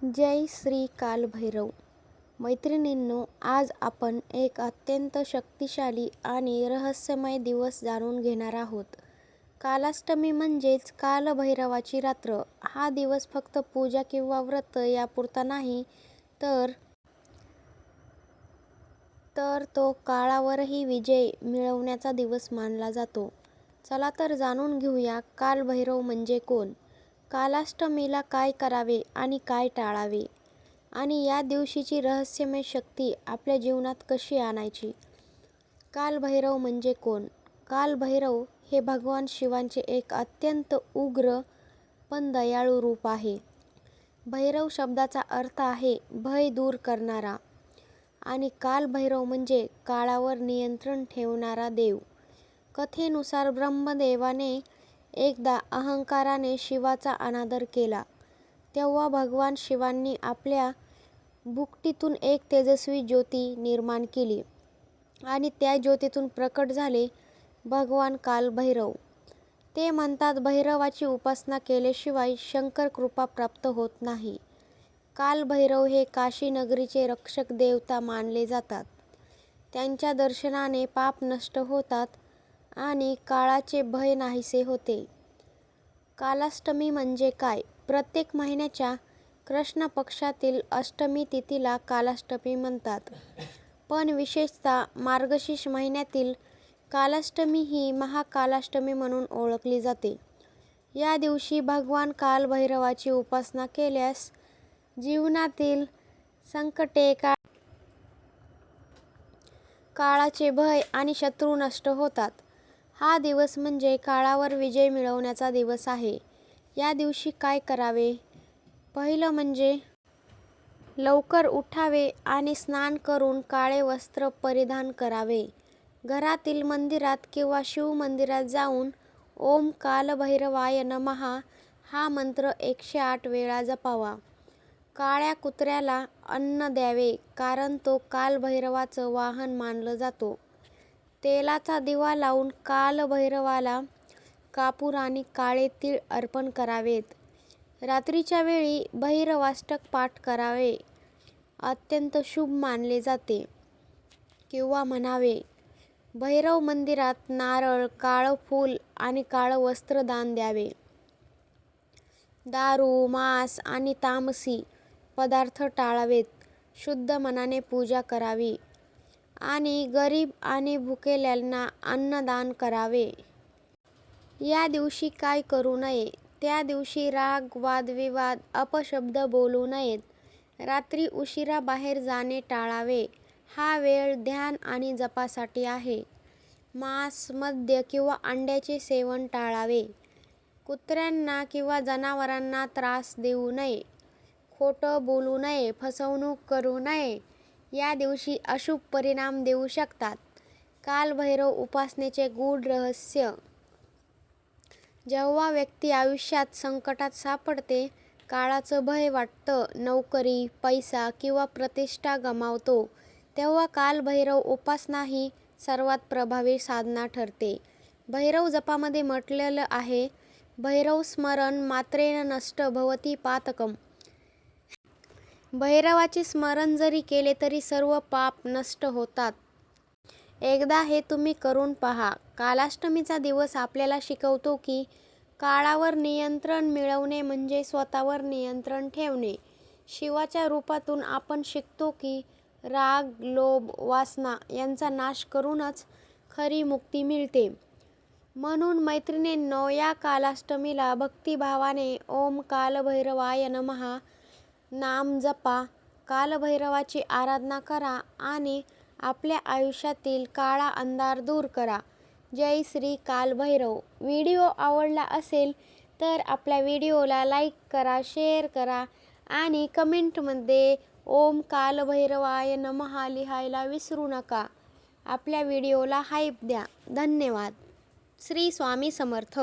जय श्री कालभैरव मैत्रिणींनो आज आपण एक अत्यंत शक्तिशाली आणि रहस्यमय दिवस जाणून घेणार आहोत. कालाष्टमी म्हणजेच कालभैरवाची रात्र. हा दिवस फक्त पूजा किंवा व्रत यापुरता नाही तर तर तो काळावरही विजय मिळवण्याचा दिवस मानला जातो. चला तर जाणून घेऊया कालभैरव म्हणजे कोण? कालाष्टमीला काय करावे आणि काय टाळावे? आणि या दिवशीची रहस्यमय शक्ती आपल्या जीवनात कशी आणायची? कालभैरव म्हणजे कोण? कालभैरव हे भगवान शिवांचे एक अत्यंत उग्र पण दयाळू रूप आहे. भैरव शब्दाचा अर्थ आहे भय दूर करणारा. आणि कालभैरव म्हणजे काळावर नियंत्रण ठेवणारा देव. कथेनुसार ब्रह्मदेवाने एकदा अहंकाराने शिवाचा अनादर केला. तेव्हा भगवान शिवांनी आपल्या भुकटीतून एक तेजस्वी ज्योती निर्माण केली आणि त्या ज्योतीतून प्रकट झाले भगवान कालभैरव. ते म्हणतात भैरवाची उपासना केल्याशिवाय शंकर कृपा प्राप्त होत नाही. कालभैरव हे काशी नगरीचे रक्षक देवता मानले जातात. त्यांच्या दर्शनाने पाप नष्ट होतात आणि काळाचे भय नाहीसे होते. कालाष्टमी म्हणजे काय? प्रत्येक महिन्याच्या कृष्ण पक्षातील अष्टमी तिथीला कालाष्टमी म्हणतात. पण विशेषतः मार्गशीर्ष महिन्यातील कालाष्टमी ही महाकालाष्टमी म्हणून ओळखली जाते. या दिवशी भगवान कालभैरवाची उपासना केल्यास जीवनातील संकटे का काळाचे भय आणि शत्रू नष्ट होतात. हा दिवस म्हणजे काळावर विजय मिळवण्याचा दिवस आहे. या दिवशी काय करावे? पहिलं म्हणजे लवकर उठावे आणि स्नान करून काळे वस्त्र परिधान करावे. घरातील मंदिरात किंवा शिव मंदिरात जाऊन ओम कालभैरवाय नमः हा मंत्र एकशे आठ वेळा जपावा. काळ्या कुत्र्याला अन्न द्यावे कारण तो कालभैरवाचं वाहन मानलं जातो. तेलाचा दिवा लावून कालभैरवाला कापूर आणि काळे तीळ अर्पण करावेत. रात्रीच्या वेळी भैरवाष्टक पाठ करावे. अत्यंत शुभ मानले जाते. किंवा म्हणावे भैरव मंदिरात नारळ काळं फूल आणि काळं वस्त्र दान द्यावे. दारू मांस आणि तामसी पदार्थ टाळावेत. शुद्ध मनाने पूजा करावी. आणि गरीब आणि भुकेल्यांना अन्नदान करावे. या दिवशी काय करू नये? त्या दिवशी राग वादविवाद अपशब्द बोलू नयेत. रात्री उशिरा बाहेर जाणे टाळावे. हा वेळ ध्यान आणि जपासाठी आहे. मांस मद्य किंवा अंड्याचे सेवन टाळावे. कुत्र्यांना किंवा जनावरांना त्रास देऊ नये. खोटं बोलू नये फसवणूक करू नये. या दिवशी अशुभ परिणाम देऊ शकतात. कालभैरव उपासनेचे गूढ रहस्य. जेव्हा व्यक्ती आयुष्यात संकटात सापडते काळाचं भय वाटतं नोकरी पैसा किंवा प्रतिष्ठा गमावतो तेव्हा कालभैरव उपासना ही सर्वात प्रभावी साधना ठरते. भैरव जपामध्ये म्हटलेलं आहे भैरव स्मरण मात्रेन नष्ट भवती पातकम. भैरवाचे स्मरण जरी केले तरी सर्व पाप नष्ट होतात. एकदा हे तुम्ही करून पहा. कालाष्टमीचा दिवस आपल्याला शिकवतो की काळावर नियंत्रण मिळवणे म्हणजे स्वतःवर नियंत्रण ठेवणे. शिवाच्या रूपातून आपण शिकतो की राग लोभ वासना यांचा नाश करूनच खरी मुक्ती मिळते. म्हणून मैत्रिणींनो या कालाष्टमीला भक्तिभावाने ओम कालभैरवाय नमः नाम जपा कालभैरवाची आराधना करा आणि आपल्या आयुष्यातील काळा अंधार दूर करा. जय श्री कालभैरव. व्हिडिओ आवडला असेल तर आपल्या व्हिडिओला लाईक करा शेअर करा आणि कमेंटमध्ये ओम कालभैरवाय नमः लिहायला विसरू नका. आपल्या व्हिडिओला हाईप द्या. धन्यवाद. श्री स्वामी समर्थ.